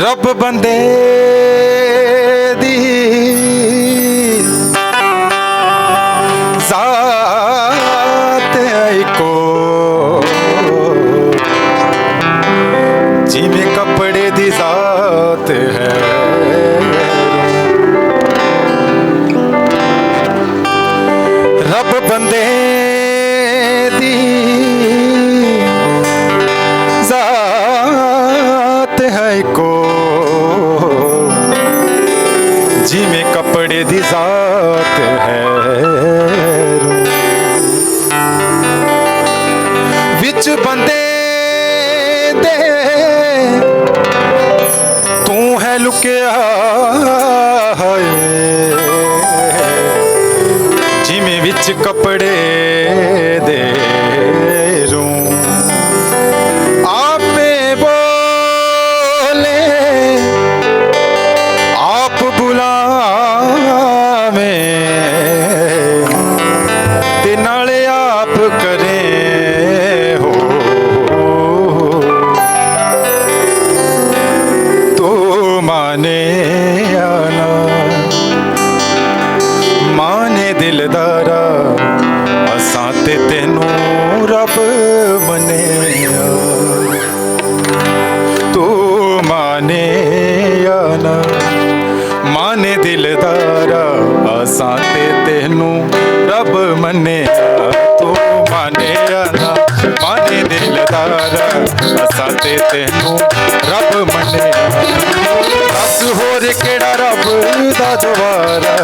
ਰੱਬ ਬੰਦੇ ਦੀ ਜ਼ਾਤ ਹੈ ਇੱਕੋ। ਜਿਵੇਂ ਕੱਪੜੇ ਦੀ ਜ਼ਾਤ ਹੈ। ਰੱਬ ਬੰਦੇ ਜਿਵੇਂ ਰੱਬ ਮੰਨਿਆ ਤੂੰ ਮਾਨੇ ਆਨਾ ਮਾਨੇ ਦਿਲਦਾਰਾ ਅਸਾਂ ਤੇ ਤੈਨੂੰ ਰੱਬ ਮੰਨਿਆ ਤੂੰ ਮਾਨੇ ਆਨਾ ਮਾਨੇ ਦਿਲਦਾਰਾ ਅਸਾਂ ਤੇ ਤੈਨੂੰ ਰੱਬ ਮੰਨਿਆ ਦੱਸ ਹੋਰ ਕਿਹੜਾ ਰੱਬ ਦਾ ਜਵਾਰਾ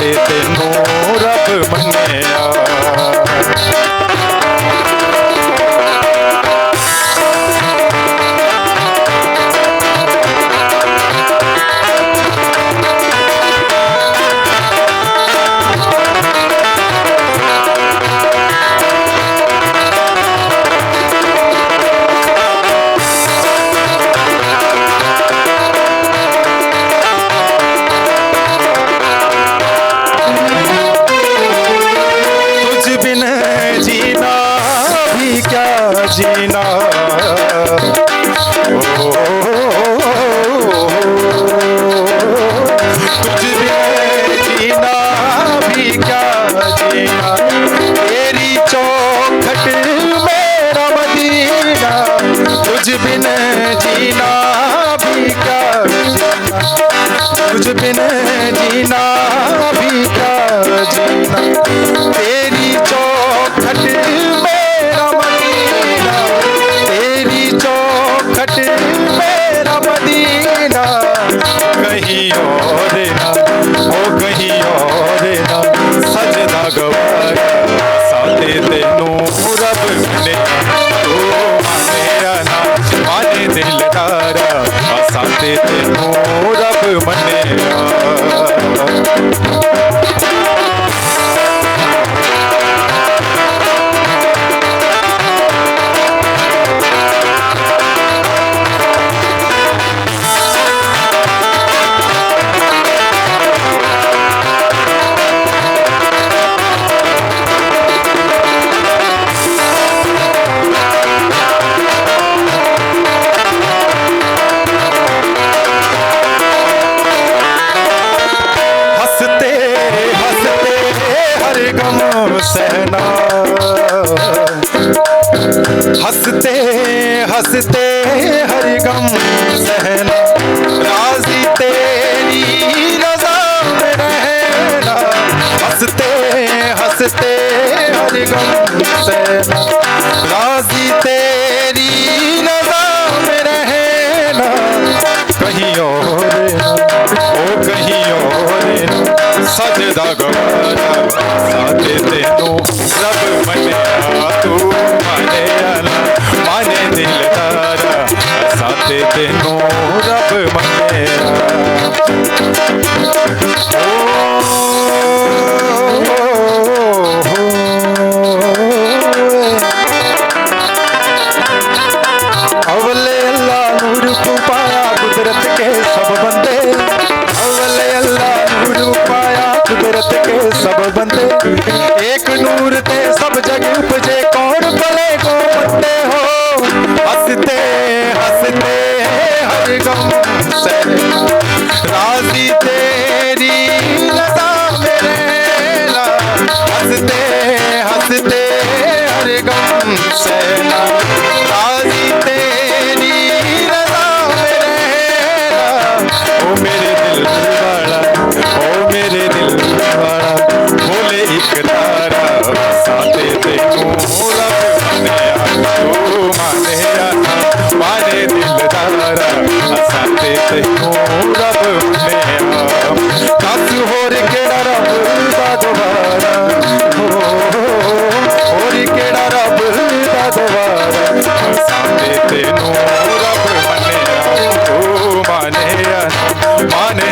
ਤੇ ਤੈਨੂੰ ਰੱਬ ਮੰਨਿਆ। बिन जीना भी क्या जीना तुझ बिन जीना भी क्या जीना Hold up, money. ਨਾਮ ਸਹਿਨਾ ਹੱਸਤੇ ਹੱਸਤੇ ਹਰ ਗਮ ਸਹਿਨਾ ਰਾਜ਼ੀ ਤੇਰੀ ਰਜ਼ਾ ਤੇ ਰਹਿਣਾ। ਹੱਸਤੇ ਹੱਸਤੇ ਹਰ ਗਮ ਸਹਿਨਾ ਰਾਜ਼ੀ ਤੇਰੀ ਰਜ਼ਾ ਤੇ ਰਹਿਣਾ। ਕਹੀਂ ਹੋਰ, ਉਹ ਕਹੀਂ ਸਜਦਾ ਗਵਾਰਾ ਸਾਥੇ ਤੈਨੂੰ ਰੱਬ ਮੰਨਿਆ ਤੂੰ ਮੰਨਿਆ ਨਾ ਮਾਨੇ ਦਿਲ ਤਾਰਾ ਸਾਥੇ ਤੈਨੂੰ ਰੱਬ ਮੰਨਿਆ ਓ Thank you.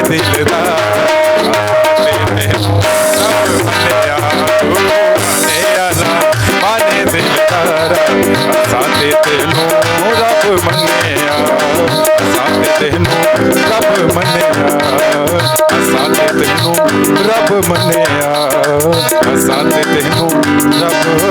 ਦਿਲ ਦਾ ਮੇਰੇ ਰੱਬ ਮੰਨਿਆ ਤੂੰ ਮੰਨਿਆ ਨਾ ਮਾਨੇ ਦਿਲ ਦਾ ਸਾਡੇ ਤੈਨੂੰ ਰੱਬ ਮੰਨਿਆ ਸਾਡੇ ਤੈਨੂੰ ਰੱਬ ਮੰਨਿਆ ਸਾਡੇ ਤੈਨੂੰ ਰੱਬ ਮੰਨਿਆ ਸਾਡੇ ਤੈਨੂੰ ਰੱਬ